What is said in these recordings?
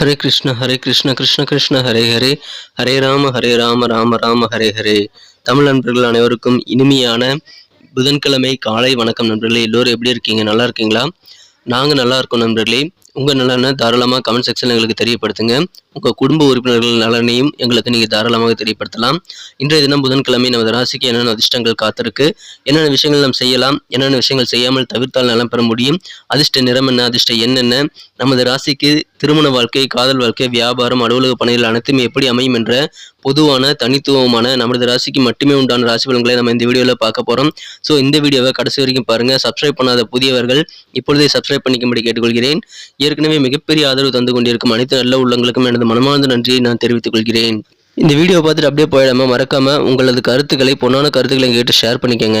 ஹரே கிருஷ்ண ஹரே கிருஷ்ண கிருஷ்ண கிருஷ்ண ஹரே ஹரே. ஹரே ராம ஹரே ராம ராம ராம ஹரே ஹரே. தமிழ் நண்பர்கள் அனைவருக்கும் இனிமையான புதன்கிழமை காலை வணக்கம் நண்பர்களே. எல்லோரும் எப்படி இருக்கீங்க? நல்லா இருக்கீங்களா? நாங்கள் நல்லா இருக்கோம் நண்பர்களே. உங்கள் நலனை தாராளமாக கமெண்ட் செக்ஷனில் எங்களுக்கு தெரியப்படுத்துங்க. உங்கள் குடும்ப உறுப்பினர்கள் நலனையும் எங்களுக்கு நீங்கள் தாராளமாக தெரியப்படுத்தலாம். இன்றைய தினம் புதன்கிழமை நமது ராசிக்கு என்னென்ன அதிர்ஷ்டங்கள் காத்திருக்கு என்னென்ன விஷயங்கள் நாம் செய்யலாம் என்னென்ன விஷயங்கள் செய்யாமல் தவிர்த்தால் நலம் பெற முடியும் அதிர்ஷ்ட நிறம் என்ன அதிர்ஷ்ட என்னென்ன நமது ராசிக்கு திருமண வாழ்க்கை காதல் வாழ்க்கை வியாபாரம் அலுவலக பணிகள் அனைத்தும் எப்படி அமையும் என்ற பொதுவான தனித்துவமான நமது ராசிக்கு மட்டுமே உண்டான ராசி பலன்களை நம்ம இந்த வீடியோவில் பார்க்க போகிறோம் ஸோ இந்த வீடியோவை கடைசி வரைக்கும் பாருங்கள் சப்ஸ்கிரைப் பண்ணாத புதியவர்கள் இப்பொழுதே சப்ஸ்கிரைப் பண்ணிக்கும்படி கேட்டுக்கொள்கிறேன். ஏற்கனவே மிகப்பெரிய ஆதரவு தந்து கொண்டிருக்கும் அனைத்து நல்ல உள்ளங்களுக்கும் எனது மனமார்ந்த நன்றியை நான் தெரிவித்துக் கொள்கிறேன். இந்த வீடியோ பார்த்துட்டு அப்படியே போயிடாம மறக்காம உங்களது கருத்துக்களை பொன்னான கருத்துக்களை கேட்டு ஷேர் பண்ணிக்கோங்க.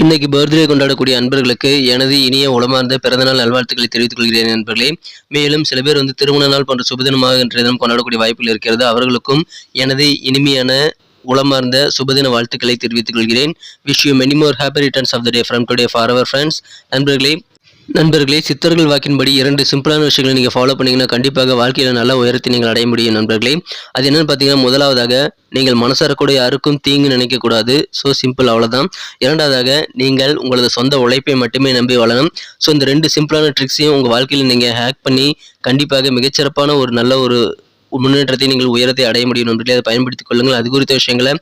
இன்னைக்கு பர்த்டே கொண்டாடக்கூடிய அன்பர்களுக்கு எனது இனிய உளமார்ந்த பிறந்தநாள் நல்வாழ்த்துக்களை தெரிவித்துக் கொள்கிறேன் நண்பர்களே. மேலும் சில பேர் வந்து திருமண நாள் போன்ற சுபதினமாக இன்றைய தினம் கொண்டாடக்கூடிய வாய்ப்புகள் இருக்கிறது. அவர்களுக்கும் எனது இனிமையான உளமார்ந்த சுபதின வாழ்த்துக்களை தெரிவித்துக் கொள்கிறேன். Wish you many more happy returns of the day from today for our friends நண்பர்களே நண்பர்களே சித்தர்கள் வாக்கின்படி இரண்டு சிம்பிளான விஷயங்களை நீங்கள் ஃபாலோ பண்ணிங்கன்னா கண்டிப்பாக வாழ்க்கையில் நல்ல உயரத்தை நீங்கள் அடைய முடியும் நண்பர்களே. அது என்னென்னு பார்த்தீங்கன்னா முதலாவதாக நீங்கள் மனசார கூட யாருக்கும் தீங்கு நினைக்கக்கூடாது ஸோ சிம்பிள் அவ்வளோதான் இரண்டாவதாக நீங்கள் உங்களது சொந்த உழைப்பை மட்டுமே நம்பி வளரணும் ஸோ இந்த ரெண்டு சிம்பிளான ட்ரிக்ஸையும் உங்கள் வாழ்க்கையில் நீங்கள் ஹேக் பண்ணி கண்டிப்பாக மிகச்சிறப்பான ஒரு நல்ல ஒரு முன்னேற்றத்தை நீங்கள் உயரத்தை அடைய முடியும் நண்பர்களே அதை பயன்படுத்திக் கொள்ளுங்கள். அது குறித்த விஷயங்களை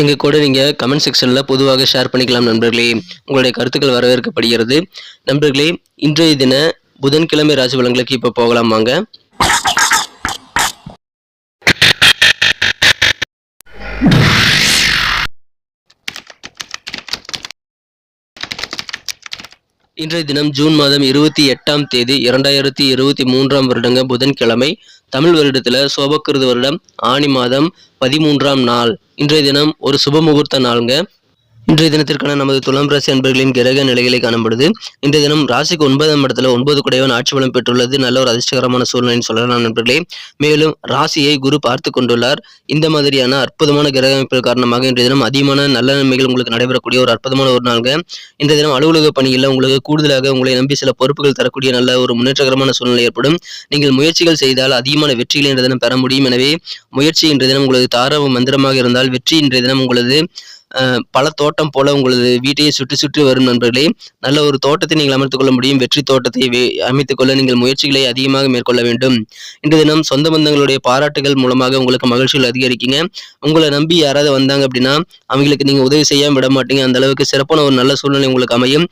எங்கள் கூட நீங்கள் கமெண்ட் செக்ஷனில் பொதுவாக ஷேர் பண்ணிக்கலாம் நண்பர்களே. உங்களுடைய கருத்துக்கள் வரவேற்கப்படுகிறது. நண்பர்களே இன்றைய தின புதன்கிழமை ராசி பலன்களுக்கு இப்போ போகலாம் வாங்க. இன்றைய தினம் ஜூன் மாதம் இருபத்தி எட்டாம் தேதி இரண்டாயிரத்தி இருபத்தி மூன்றாம் வருடங்க புதன்கிழமை தமிழ் வருடத்தில் சோபக்கிருது வருடம் ஆணி மாதம் பதிமூன்றாம் நாள். இன்றைய தினம் ஒரு சுப முகூர்த்த நாளுங்க. இன்றைய தினத்திற்கான நமது துலாம் ராசி அன்பர்களின் கிரக நிலைகளை காணப்படுது இந்த தினம் ராசிக்கு ஒன்பதாம் இடத்துல ஒன்பது குடையவன் ஆட்சி பலம் பெற்றுள்ளது. நல்ல ஒரு அதிர்ஷ்டகரமான சூழ்நிலைன்னு சொல்லலாம் நண்பர்களே. மேலும் ராசியை குரு பார்த்து கொண்டுள்ளார். இந்த மாதிரியான அற்புதமான கிரக அமைப்புகள் காரணமாக இன்றைய தினம் அதிகமான நல்ல நன்மைகள் உங்களுக்கு நடைபெறக்கூடிய ஒரு அற்புதமான ஒரு நாளுங்க. இன்றைய தினம் அலுவலக பணியில் உங்களுக்கு கூடுதலாக உங்களை நம்பி சில பொறுப்புகள் தரக்கூடிய நல்ல ஒரு முன்னேற்றகரமான சூழ்நிலை ஏற்படும். நீங்கள் முயற்சிகள் செய்தால் அதிகமான வெற்றிகளை இன்றைய தினம் பெற முடியும். எனவே முயற்சி இன்றைய தினம் உங்களது தாரவ மந்திரமாக இருந்தால் வெற்றி இன்றைய தினம் உங்களது பல தோட்டம் போல உங்களது வீட்டையே சுற்றி சுற்றி வரும் நண்பர்களே நல்ல ஒரு தோட்டத்தை நீங்கள் அமைத்துக் கொள்ள முடியும். வெற்றி தோட்டத்தை அமைத்துக் கொள்ள நீங்கள் முயற்சிகளை அதிகமாக மேற்கொள்ள வேண்டும். இன்று தினம் சொந்த பந்தங்களுடைய பாராட்டுகள் மூலமாக உங்களுக்கு மகிழ்ச்சிகள் அதிகரிக்குங்க. உங்களை நம்பி யாராவது வந்தாங்க அப்படின்னா அவங்களுக்கு நீங்க உதவி செய்யாமல் விட மாட்டீங்க. அந்த அளவுக்கு சிறப்பான ஒரு நல்ல சூழ்நிலை உங்களுக்கு அமையும்.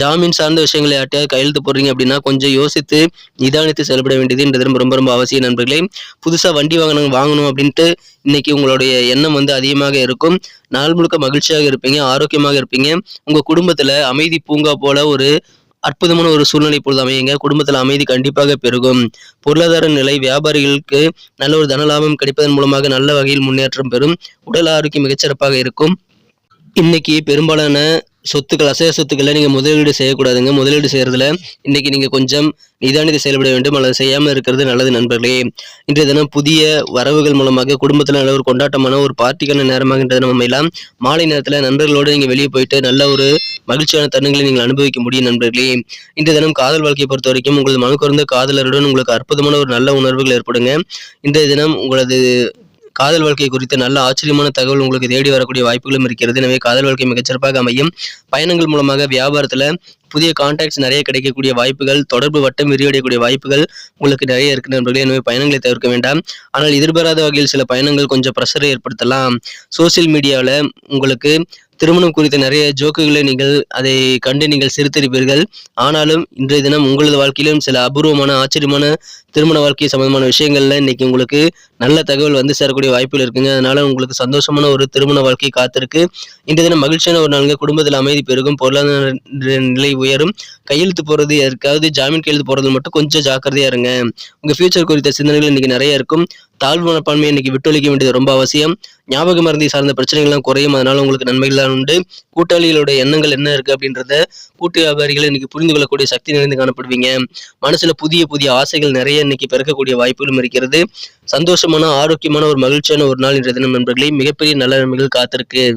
ஜாமீன் சார்ந்த விஷயங்களை யார்ட்டையாவது கையெழுத்து போடுறீங்க அப்படின்னா கொஞ்சம் யோசித்து நிதானித்து செயல்பட வேண்டியது இன்று தினம் ரொம்ப ரொம்ப அவசியம் நண்பர்களே. புதுசா வண்டி வாங்கணும் வாங்கணும் அப்படின்ட்டு இன்னைக்கு உங்களுடைய எண்ணம் வந்து அதிகமாக இருக்கும். நாள் முழுக்க மகிழ்ச்சியாக இருப்பீங்க ஆரோக்கியமாக இருப்பீங்க. உங்கள் குடும்பத்தில் அமைதி பூங்கா போல ஒரு அற்புதமான ஒரு சூழ்நிலை பொழுது அமையுங்க. குடும்பத்தில் அமைதி கண்டிப்பாக பெருகும். பொருளாதார நிலை வியாபாரிகளுக்கு நல்ல ஒரு தனலாபம் கிடைப்பதன் மூலமாக நல்ல வகையில் முன்னேற்றம் பெறும். உடல் ஆரோக்கியம் மிகச்சிறப்பாக இருக்கும். இன்னைக்கு பெரும்பாலான சொத்துக்கள் அசைய சொத்துக்களை நீங்கள் முதலீடு செய்யக்கூடாதுங்க. முதலீடு செய்கிறதுல இன்றைக்கி நீங்கள் கொஞ்சம் நிதானித்து செயல்பட வேண்டும். அல்லது செய்யாமல் இருக்கிறது நல்லது நண்பர்களே. இன்றைய தினம் புதிய வரவுகள் மூலமாக குடும்பத்தில் நல்ல ஒரு கொண்டாட்டமான ஒரு பார்ட்டிக்கான நேரமாக இன்றைய தினம் அமையலாம் மாலை நேரத்தில் நண்பர்களோடு நீங்கள் வெளியே போயிட்டு நல்ல ஒரு மகிழ்ச்சியான தருணங்களை நீங்கள் அனுபவிக்க முடியும் நண்பர்களே. இன்றைய தினம் காதல் வாழ்க்கையை பொறுத்த வரைக்கும் உங்களது மனு குறைந்த காதலருடன் உங்களுக்கு அற்புதமான ஒரு நல்ல உணர்வுகள் ஏற்படுங்க. இன்றைய தினம் உங்களது காதல் வாழ்க்கை குறித்த நல்ல ஆச்சரியமான தகவல் உங்களுக்கு தேடி வரக்கூடிய வாய்ப்புகளும் இருக்கிறது. எனவே காதல் வாழ்க்கை மிகச்சிறப்பாக அமையும். பயணங்கள் மூலமாக வியாபாரத்தில் புதிய கான்டாக்ட்ஸ் நிறைய கிடைக்கக்கூடிய வாய்ப்புகள் தொடர்பு வட்டம் விரிவடையக்கூடிய வாய்ப்புகள் உங்களுக்கு நிறைய இருக்கு நண்பர்களே. எனவே பயணங்களை தவிர்க்க வேண்டாம். ஆனால் எதிர்பாராத வகையில் சில பயணங்கள் கொஞ்சம் ப்ரெஷரை ஏற்படுத்தலாம். சோசியல் மீடியாவில் உங்களுக்கு திருமணம் குறித்த நிறைய ஜோக்குகளை நீங்கள் அதை கண்டு நீங்கள் சிரித்திருப்பீர்கள். ஆனாலும் இன்றைய தினம் உங்களது வாழ்க்கையிலும் சில அபூர்வமான ஆச்சரியமான திருமண வாழ்க்கை சம்பந்தமான விஷயங்கள்ல இன்னைக்கு உங்களுக்கு நல்ல தகவல் வந்து சேரக்கூடிய வாய்ப்புகள் இருக்குங்க. அதனால உங்களுக்கு சந்தோஷமான ஒரு திருமண வாழ்க்கை காத்திருக்கு. இன்றைய தினம் மகிழ்ச்சியான ஒரு நாளுங்க. குடும்பத்தில் அமைதி பெருகும். பொருளாதார நிலை உயரும். கையெழுத்து போறது யாருக்காவது ஜாமீன் கையெழுத்து போறது மட்டும் கொஞ்சம் ஜாக்கிரதையா இருங்க. உங்க ஃபியூச்சர் குறித்த சிந்தனைகள் இன்னைக்கு நிறைய இருக்கும். தாழ்வு மனப்பான்மையை இன்னைக்கு விட்டொழிக்க வேண்டியது ரொம்ப அவசியம். ஞாபக மருந்தை சார்ந்த பிரச்சனைகள்லாம் குறையும். அதனால உங்களுக்கு நன்மைகள்லாம் உண்டு. கூட்டாளிகளுடைய எண்ணங்கள் என்ன இருக்கு அப்படின்றத கூட்டு வியாபாரிகளை இன்னைக்கு புரிந்து கொள்ளக்கூடிய சக்தி நிறைந்து காணப்படுவீங்க. மனசுல புதிய புதிய ஆசைகள் நிறைய இன்னைக்கு பிறக்கக்கூடிய வாய்ப்புகளும் இருக்கிறது. சந்தோஷமான ஆரோக்கியமான ஒரு மகிழ்ச்சியான ஒரு நாள் இன்றைய தினம் நண்பர்களே. மிகப்பெரிய நல்ல நன்மைகள் காத்திருக்கு.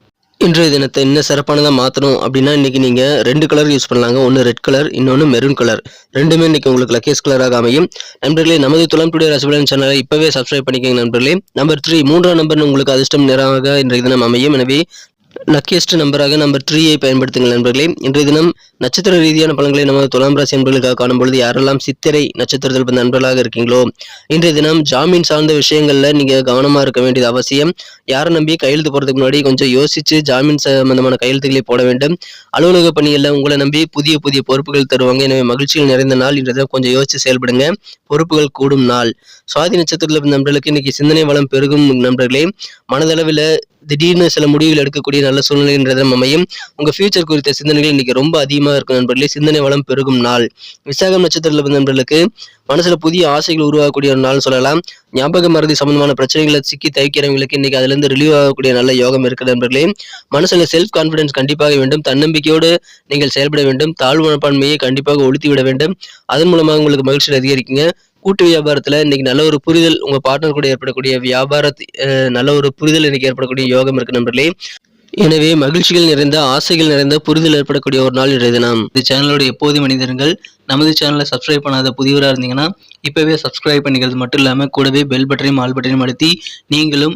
இன்றைய தினத்தை இன்னும் சிறப்பானதாக மாற்றணும் அப்படின்னா இன்னைக்கு நீங்கள் ரெண்டு கலர் யூஸ் பண்ணலாங்க. ஒன்று ரெட் கலர் இன்னொன்று மெரூன் கலர் ரெண்டுமே இன்னைக்கு உங்களுக்கு லக்கேஸ் கலராக அமையும். நண்பர்களே நமது துலாம் டுடே ரசபலன் சேனலை இப்போவே சப்ஸ்கிரைப் பண்ணிக்கோங்க நண்பர்களே. நம்பர் த்ரீ மூன்றாம் நம்பர் உங்களுக்கு அதிர்ஷ்டம் நிறமாக இன்றைய தினம் அமையும். எனவே லக்கியஸ்ட் நம்பராக நம்பர் த்ரீயை பயன்படுத்துங்கள் நண்பர்களே. இன்றைய தினம் நட்சத்திர ரீதியான பலன்களை நமது துலாம் ராசி நண்பர்களுக்காக காணும்பொழுது யாரெல்லாம் சித்திரை நட்சத்திரத்தில் பிறந்த நண்பர்களாக இருக்கீங்களோ இன்றைய தினம் ஜாமீன் சார்ந்த விஷயங்கள்ல நீங்க கவனமா இருக்க வேண்டியது அவசியம். யாரை நம்பி கையெழுத்து போறதுக்கு முன்னாடி கொஞ்சம் யோசிச்சு ஜாமீன் சம்பந்தமான கையெழுத்துக்களை போட வேண்டும். அலுவலக பணிகளில் உங்களை நம்பி புதிய புதிய பொறுப்புகள் தருவாங்க. எனவே மகிழ்ச்சிகள் நிறைந்த நாள். இன்றைய தினம் கொஞ்சம் யோசித்து செயல்படுங்க. பொறுப்புகள் கூடும் நாள். சுவாதி நட்சத்திரத்தில் பிறந்த நண்பர்களுக்கு இன்னைக்கு சிந்தனை வளம் பெருகும் நண்பர்களே. மனதளவில் திடீர்னு சில முடிவுகள் எடுக்கக்கூடிய நல்ல சூழ்நிலைன்றது அமையும். உங்க ஃபியூச்சர் குறித்த சிந்தனைகள் இன்னைக்கு ரொம்ப அதிகமாக இருக்கும் நண்பர்களே. சிந்தனை வளம் பெருகும் நாள். விசாகம் நட்சத்திரத்தில் பிறந்த நண்பர்களுக்கு மனசுல புதிய ஆசைகள் உருவாகக்கூடிய ஒரு நாள் சொல்லலாம். ஞாபக மருதி சம்பந்தமான பிரச்சனைகளை சிக்கி தவிக்கிறவங்களுக்கு இன்னைக்கு அதுல இருந்து ரிலீவ் ஆகக்கூடிய நல்ல யோகம் இருக்கு நண்பர்களே. மனசுல செல்ஃப் கான்பிடன்ஸ் கண்டிப்பாக வேண்டும். தன்னம்பிக்கையோடு நீங்கள் செயல்பட வேண்டும். தாழ்வு மனப்பான்மையை கண்டிப்பாக ஒழுத்தி விட வேண்டும். அதன் மூலமாக உங்களுக்கு மகிழ்ச்சி அதிகரிக்குங்க. கூட்டு வியாபாரத்தில் இன்னைக்கு நல்ல ஒரு புரிதல் உங்கள் பார்ட்னர் கூட ஏற்படக்கூடிய வியாபார நல்ல ஒரு புரிதல் இன்னைக்கு ஏற்படக்கூடிய யோகம் இருக்கு நண்பர்களே. எனவே மகிழ்ச்சிகள் நிறைந்த ஆசைகள் நிறைந்த புரிதல் ஏற்படக்கூடிய ஒரு நாள் இன்றைய தினம். இந்த சேனலோட எப்போதும் மனிதர்கள் நமது சேனலை சப்ஸ்கிரைப் பண்ணாத புதியவராக இருந்தீங்கன்னா இப்போவே சப்ஸ்கிரைப் பண்ணிக்கிறது மட்டும் இல்லாமல் கூடவே பெல் பட்டனையும் ஆல் பட்டனையும் அழுத்தி நீங்களும்